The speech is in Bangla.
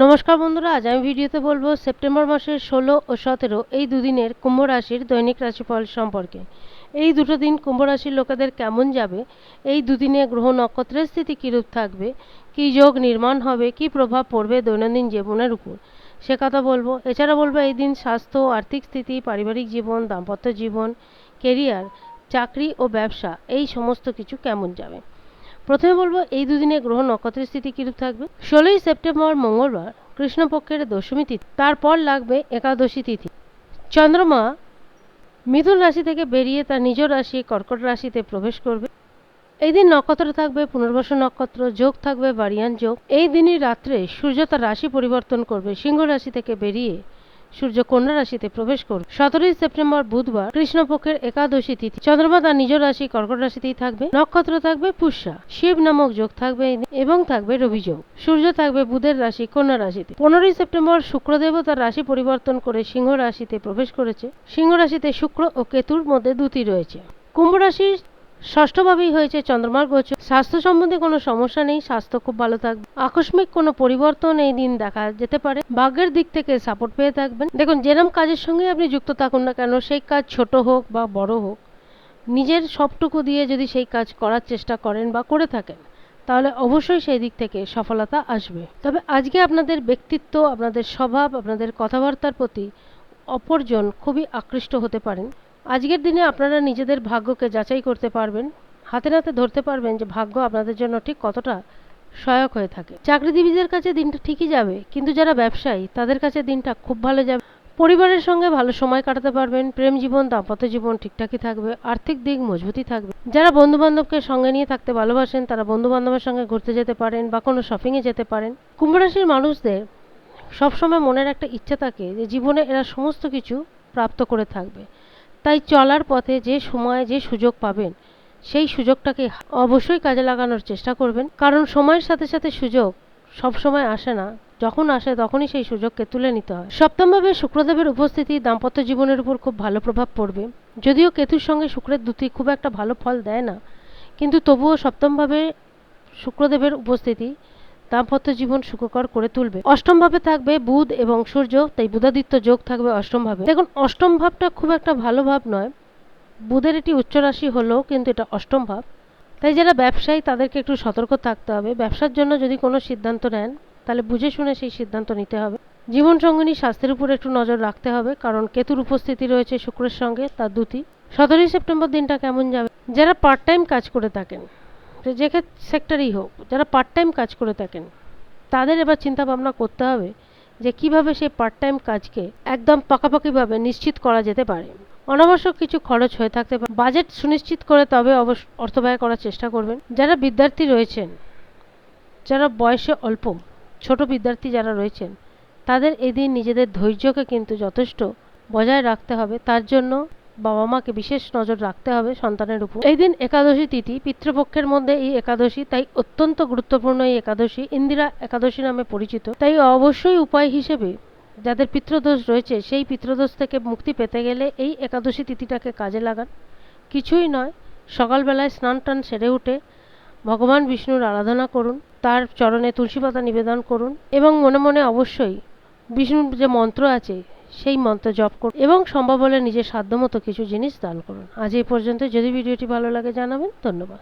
নমস্কার বন্ধুরা, আজ আমি ভিডিওতে বলব সেপ্টেম্বর মাসের ষোলো ও সতেরো এই দুদিনের কুম্ভ রাশির দৈনিক রাশিফল সম্পর্কে। এই দুটো দিন কুম্ভ রাশির লোকেদের কেমন যাবে? এই দুদিনে গ্রহ নক্ষত্রের স্থিতি কীরূপ থাকবে? কী যোগ নির্মাণ হবে? কী প্রভাব পড়বে দৈনন্দিন জীবনের উপর? সে কথা বলব। এছাড়া বলব এই দিন স্বাস্থ্য, আর্থিক স্থিতি, পারিবারিক জীবন, দাম্পত্য জীবন কেরিয়ার চাকরি ও ব্যবসা, এই সমস্ত কিছু কেমন যাবে? প্রথমে বলব, এই দুদিনে গ্রহ নক্ষত্রের স্থিতি কিরূপ থাকবে? ষোলোই সেপ্টেম্বর, মঙ্গলবার, কৃষ্ণপক্ষের দশমী তিথি। তারপর লাগবে একাদশী তিথি। চন্দ্রমা মিথুন রাশি থেকে বেরিয়ে তার নিজ রাশি, কর্কট রাশিতে প্রবেশ করবে। এই দিন নক্ষত্র থাকবে পুনর্বসু নক্ষত্র, যোগ থাকবে বারিয়ান যোগ। এই দিনই রাত্রে সূর্য তার রাশি পরিবর্তন করবে। সিংহ রাশি থেকে বেরিয়ে সূর্য কন্যা রাশিতে প্রবেশ করবে সতেরোই সেপ্টেম্বর বুধবার কৃষ্ণপক্ষের একাদশী তিথি। চন্দ্রমা তার নিজ রাশি, কর্কট রাশিতেই থাকবে। নক্ষত্র থাকবে পুষ্যা। শিব নামক যোগ থাকবে এবং থাকবে রবি যোগ সূর্য থাকবে বুধের রাশি, কন্যা রাশিতে। পনেরোই সেপ্টেম্বর শুক্রদেব তার রাশি পরিবর্তন করে সিংহ রাশিতে প্রবেশ করেছে। সিংহ রাশিতে শুক্র ও কেতুর মধ্যে দুটি রয়েছে। কুম্ভ রাশির ষষ্ঠভাবেই হয়েছে চন্দ্রমার গোচর স্বাস্থ্য সম্বন্ধে কোনো সমস্যা নেই, স্বাস্থ্য খুব ভালো থাকবে। আকস্মিক কোনো পরিবর্তন এই দিন দেখা যেতে পারে। ভাগ্যের দিক থেকে সাপোর্ট পেয়ে থাকবেন। দেখুন, যেরম কাজের সঙ্গে আপনি যুক্ত থাকুন না কেন, সেই কাজ ছোট হোক বা বড় হোক, নিজের সবটুকু দিয়ে যদি সেই কাজ করার চেষ্টা করেন বা করে থাকেন, তাহলে অবশ্যই সেই দিক থেকে সফলতা আসবে। তবে আজকে আপনাদের ব্যক্তিত্ব, আপনাদের স্বভাব, আপনাদের কথাবার্তার প্রতি অপরজন খুবই আকৃষ্ট হতে পারেন। আজকের দিনে আপনারা নিজেদের ভাগ্যকে যাচাই করতে পারবেন, হাতে নাতে ধরতে পারবেন যে ভাগ্য আপনাদের জন্য ঠিক কতটা সহায়ক হয়ে থাকে। চাকরিজীবীদের কাছে দিনটা ঠিকই যাবে, কিন্তু যারা ব্যবসায়ী, তাদের কাছে দিনটা খুব ভালো যাবে। পরিবারের সঙ্গে ভালো সময় কাটাতে পারবেন, প্রেম জীবন, দাম্পত্য জীবন ঠিকঠাকই থাকবে, আর্থিক দিক মজবুতই থাকবে। যারা বন্ধু বান্ধবকে সঙ্গে নিয়ে থাকতে ভালোবাসেন, তারা বন্ধু বান্ধবের সঙ্গে ঘুরতে যেতে পারেন বা কোনো শপিংয়ে যেতে পারেন। কুম্ভরাশির মানুষদের সবসময় মনের একটা ইচ্ছা থাকে যে জীবনে এরা সমস্ত কিছু প্রাপ্ত করে থাকবে। তাই চলার পথে যে সময় যে সুযোগ পাবেন, সেই সুযোগটাকে অবশ্যই কাজে লাগানোর চেষ্টা করবেন। কারণ সময়ের সাথে সাথে সুযোগ সব সময় আসে না। যখন আসে তখনই সেই সুযোগকে তুলে নিতে হয়। সপ্তমভাবে শুক্রদেবের উপস্থিতি দাম্পত্য জীবনের উপর খুব ভালো প্রভাব পড়বে। যদিও কেতুর সঙ্গে শুক্রের দুটি খুব একটা ভালো ফল দেয় না, কিন্তু তবুও সপ্তমভাবে শুক্রদেবের উপস্থিতি দাম্পত্য জীবন সুখকর করে তুলবে। অষ্টম ভাবে থাকবে বুধ এবং সূর্য, তাই বুধাদিত্য যোগ থাকবে অষ্টম ভাবে। দেখুন, অষ্টম ভাবটা খুব একটা ভালো ভাব নয়। বুধের এটি উচ্চ রাশি হলেও কিন্তু এটা অষ্টম ভাব। তাই যারা ব্যবসায়ী, তাদেরকে একটু সতর্ক থাকতে হবে। ব্যবসার জন্য যদি কোনো সিদ্ধান্ত নেন, তাহলে বুঝে শুনে সেই সিদ্ধান্ত নিতে হবে। জীবন সঙ্গিনী স্বাস্থ্যের উপর একটু নজর রাখতে হবে, কারণ কেতুর উপস্থিতি রয়েছে শুক্রের সঙ্গে, তার দুটি সতেরোই সেপ্টেম্বর দিনটা কেমন যাবে? যারা পার্ট টাইম কাজ করে থাকেন যে সেক্টরেই হোক, যারা পার্ট টাইম কাজ করে থাকেন, তাদের এবার চিন্তা ভাবনা করতে হবে যে কীভাবে সেই পার্ট টাইম কাজকে একদম পাকাপাকিভাবে নিশ্চিত করা যেতে পারে। অনাবশ্যক কিছু খরচ হয়ে থাকতে পারে। বাজেট সুনিশ্চিত করে তবে অবশ্য অর্থ ব্যয় করার চেষ্টা করবেন। যারা বিদ্যার্থী রয়েছেন, যারা বয়সে অল্প, ছোট বিদ্যার্থী যারা রয়েছেন, তাদের এদিন নিজেদের ধৈর্যকে কিন্তু যথেষ্ট বজায় রাখতে হবে। তার জন্য বাবা মাকে বিশেষ নজর রাখতে হবে সন্তানের উপর। এই দিন একাদশী তিথি, পিতৃপক্ষের মধ্যে এই একাদশী, তাই অত্যন্ত গুরুত্বপূর্ণ এই একাদশী, ইন্দিরা একাদশী নামে পরিচিত। তাই অবশ্যই উপায় হিসেবে যাদের পিতৃদোষ রয়েছে, সেই পিতৃদোষ থেকে মুক্তি পেতে গেলে এই একাদশী তিথিটাকে কাজে লাগান। কিছুই নয়, সকালবেলায় স্নান টান সেরে উঠে ভগবান বিষ্ণুর আরাধনা করুন, তার চরণে তুলসী পাতা নিবেদন করুন এবং মনে মনে অবশ্যই বিষ্ণুর যে মন্ত্র আছে সেই মন্ত্র জপ করুন এবং সম্ভব হলে নিজের সাধ্যমতো কিছু জিনিস দান করুন। আজ এই পর্যন্ত যদি ভিডিওটি ভালো লাগে জানাবেন, ধন্যবাদ।